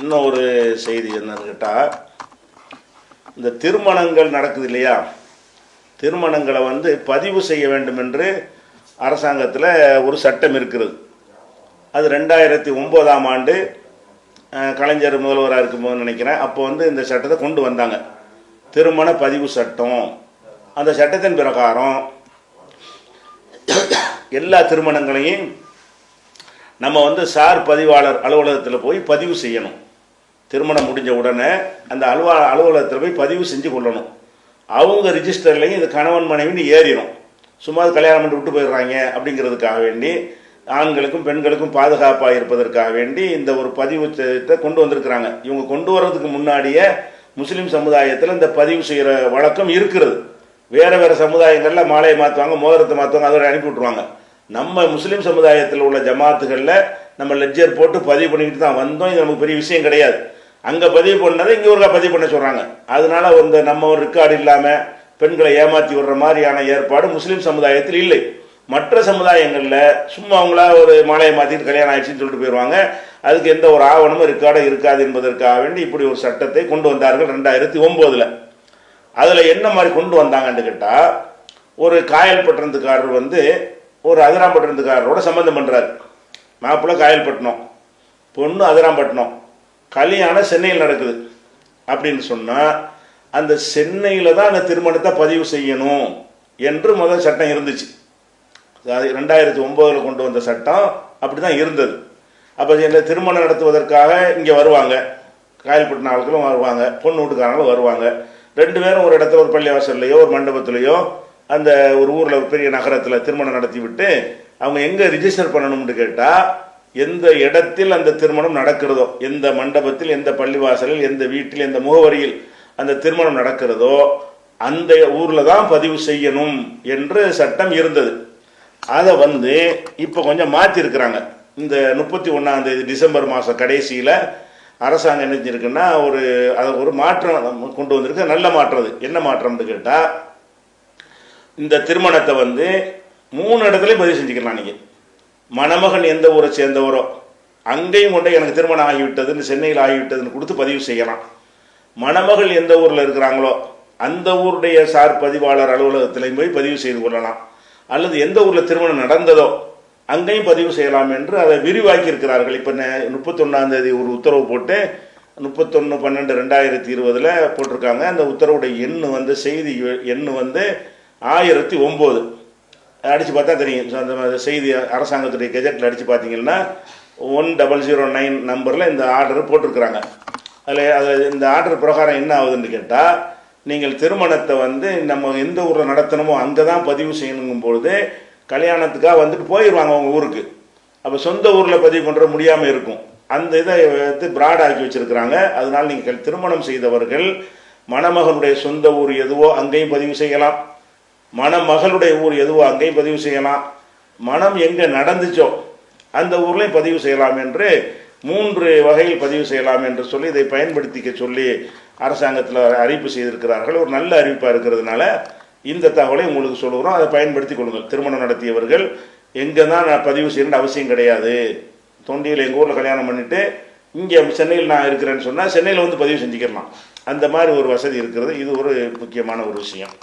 இன்னும் ஒரு செய்தி என்னன்னு கேட்டால் இந்த திருமணங்கள் நடக்குது இல்லையா? திருமணங்களை வந்து பதிவு செய்ய வேண்டும் என்று அரசாங்கத்தில் ஒரு சட்டம் இருக்கிறது. அது ரெண்டாயிரத்தி ஒம்போதாம் ஆண்டு கலைஞர் முதல்வராக இருக்கும்போது நினைக்கிறேன். அப்போ வந்து இந்த சட்டத்தை கொண்டு வந்தாங்க. திருமண பதிவு சட்டம். அந்த சட்டத்தின் பிரகாரம் எல்லா திருமணங்களையும் நம்ம வந்து சார் பதிவாளர் அலுவலகத்தில் போய் பதிவு செய்யணும். திருமணம் முடிஞ்ச உடனே அந்த அலுவ அலுவலகத்தில் போய் பதிவு செஞ்சு கொள்ளணும். அவங்க ரிஜிஸ்டர்லையும் இது கணவன் மனைவின்னு ஏறிடும் சும்மா அது கல்யாணம் பண்ணி விட்டு போயிடுறாங்க அப்படிங்கிறதுக்காக வேண்டி ஆண்களுக்கும் பெண்களுக்கும் பாதுகாப்பாக இருப்பதற்காக வேண்டி இந்த ஒரு பதிவு சட்டத்தை கொண்டு வந்திருக்கிறாங்க. இவங்க கொண்டு வர்றதுக்கு முன்னாடியே முஸ்லீம் சமுதாயத்தில் இந்த பதிவு செய்கிற வழக்கம் இருக்கிறது. வேறு வேறு சமுதாயங்களில் மாலையை மாற்றுவாங்க மோதிரத்தை மாற்றுவாங்க அதோட அனுப்பி விட்ருவாங்க நம்ம முஸ்லீம் சமுதாயத்தில் உள்ள ஜமாத்துகளில் நம்ம லெட்ஜர் போட்டு பதிவு பண்ணிக்கிட்டு தான் வந்தோம். இது நமக்கு பெரிய விஷயம் கிடையாது. அங்கே பதிவு பண்ணதை இங்கே ஒருக்கா பதிவு பண்ண சொல்கிறாங்க அதனால இந்த நம்ம ஒரு ரெக்கார்டு இல்லாமல் பெண்களை ஏமாற்றி விடுற மாதிரியான ஏற்பாடு முஸ்லீம் சமுதாயத்தில் இல்லை. மற்ற சமுதாயங்களில் சும்மா அவங்களா ஒரு மாலையை மாற்றிட்டு கல்யாணம் ஆயிடுச்சுன்னு சொல்லிட்டு போயிடுவாங்க அதுக்கு எந்த ஒரு ஆவணமும் ரெக்கார்டும் இருக்காது என்பதற்காக வேண்டி இப்படி ஒரு சட்டத்தை கொண்டு வந்தார்கள் ரெண்டாயிரத்தி ஒம்போதில். அதில் என்ன மாதிரி கொண்டு வந்தாங்கன்னு கேட்டால் ஒரு காயல் பட்டணத்துக்காரர் வந்து ஒரு அதிராம்பட்டினத்துக்காரரோட சம்மந்தம் பண்ணுறாரு மாப்பிள்ளை காயல்பட்டினம் பொண்ணு அதிராம்பட்டினம். கல்யாணம் சென்னையில் நடக்குது. அப்படின்னு சொன்னால் அந்த சென்னையில் தான் அந்த திருமணத்தை பதிவு செய்யணும் என்று முதல் சட்டம் இருந்துச்சு. அது ரெண்டாயிரத்தி ஒம்போதில் கொண்டு வந்த சட்டம் அப்படி தான் இருந்தது. அப்போ இந்த திருமணம் நடத்துவதற்காக இங்கே வருவாங்க. காயல்பட்டின ஆட்களும் வருவாங்க பொண்ணு வீட்டுக்காரங்களும் வருவாங்க. ரெண்டு பேரும் ஒரு இடத்துல ஒரு பள்ளிவாசல்லையோ ஒரு மண்டபத்திலையோ அந்த ஒரு ஊரில் ஒரு பெரிய நகரத்தில் திருமணம் நடத்தி விட்டு அவங்க எங்கே ரிஜிஸ்டர் பண்ணணும்னு கேட்டால் எந்த இடத்தில் அந்த திருமணம் நடக்கிறதோ எந்த மண்டபத்தில் எந்த பள்ளிவாசலில் எந்த வீட்டில் எந்த முகவரியில் அந்த திருமணம் நடக்கிறதோ அந்த ஊரில் தான் பதிவு செய்யணும் என்று சட்டம் இருந்தது. அதை வந்து இப்போ கொஞ்சம் மாற்றிருக்கிறாங்க இந்த முப்பத்தி ஒன்றாம் தேதி டிசம்பர் மாதம் கடைசியில் அரசாங்கம் என்ன செஞ்சிருக்குன்னா ஒரு அதை ஒரு மாற்றம் கொண்டு வந்திருக்கு. நல்ல மாற்றம் அது. என்ன மாற்றம்னு கேட்டால் இந்த திருமணத்தை வந்து மூணு இடத்துலையும் பதிவு செஞ்சுக்கலாம் நீங்கள் மணமகன் எந்த ஊரை சேர்ந்தவரோ அங்கேயும் கொண்டு எனக்கு திருமணம் ஆகிவிட்டதுன்னு சென்னையில் ஆகிவிட்டதுன்னு கொடுத்து பதிவு செய்யலாம். மணமகள் எந்த ஊரில் இருக்கிறாங்களோ அந்த ஊருடைய சார் பதிவாளர் அலுவலகத்திலையும் போய் பதிவு செய்து கொள்ளலாம். அல்லது எந்த ஊரில் திருமணம் நடந்ததோ அங்கேயும் பதிவு செய்யலாம் என்று அதை விரிவாக்கி இருக்கிறார்கள் இப்போ முப்பத்தொன்னாம் தேதி ஒரு உத்தரவு போட்டு முப்பத்தொன்று பன்னெண்டு ரெண்டாயிரத்தி இருபதில் போட்டிருக்காங்க. அந்த உத்தரவுடைய எண் வந்து செய்தி எண் வந்து ஆயிரத்தி ஒம்பது. அடித்து பார்த்தா தெரியும். So, அந்த செய்தி அரசாங்கத்துடைய கெஜெட்டில் அடித்து பார்த்தீங்கன்னா ஒன் டபுள் ஜீரோ நைன் நம்பரில் இந்த ஆர்டர் போட்டிருக்கிறாங்க. அதில் அது இந்த ஆர்டர் பிரகாரம் என்ன ஆகுதுன்னு கேட்டால் நீங்கள் திருமணத்தை வந்து நம்ம எந்த ஊரில் நடத்தணுமோ அங்கே தான் பதிவு செய்யணுங்கும் பொழுது கல்யாணத்துக்காக வந்துட்டு போயிடுவாங்க அவங்க ஊருக்கு. அப்போ சொந்த ஊரில் பதிவு பண்ணுற முடியாமல் இருக்கும். அந்த இதை வந்து பிராட் ஆக்கி வச்சிருக்கிறாங்க. அதனால் நீங்கள் திருமணம் செய்தவர்கள் மணமகனுடைய சொந்த ஊர் எதுவோ அங்கேயும் பதிவு செய்யலாம். மணமகளுடைய ஊர் எதுவோ அங்கேயும் பதிவு செய்யலாம். மனம் எங்கே நடந்துச்சோ அந்த ஊர்லேயும் பதிவு செய்யலாம் என்று மூன்று வகையில் பதிவு செய்யலாம் என்று சொல்லி இதை பயன்படுத்திக்க சொல்லி அரசாங்கத்தில் அறிவிப்பு செய்திருக்கிறார்கள். ஒரு நல்ல அறிவிப்பாக இருக்கிறதுனால இந்த தகவலை உங்களுக்கு சொல்லுகிறோம். அதை பயன்படுத்தி கொள்ளுங்கள். திருமணம் நடத்தியவர்கள் எங்கே தான் நான் பதிவு செய்யணும்னு அவசியம் கிடையாது. தொண்டியில் எங்கள் ஊரில் கல்யாணம் பண்ணிவிட்டு இங்கே சென்னையில் நான் இருக்கிறேன்னு சொன்னால் சென்னையில் வந்து பதிவு செஞ்சுக்கலாம். அந்த மாதிரி ஒரு வசதி இருக்கிறது. இது ஒரு முக்கியமான ஒரு விஷயம்.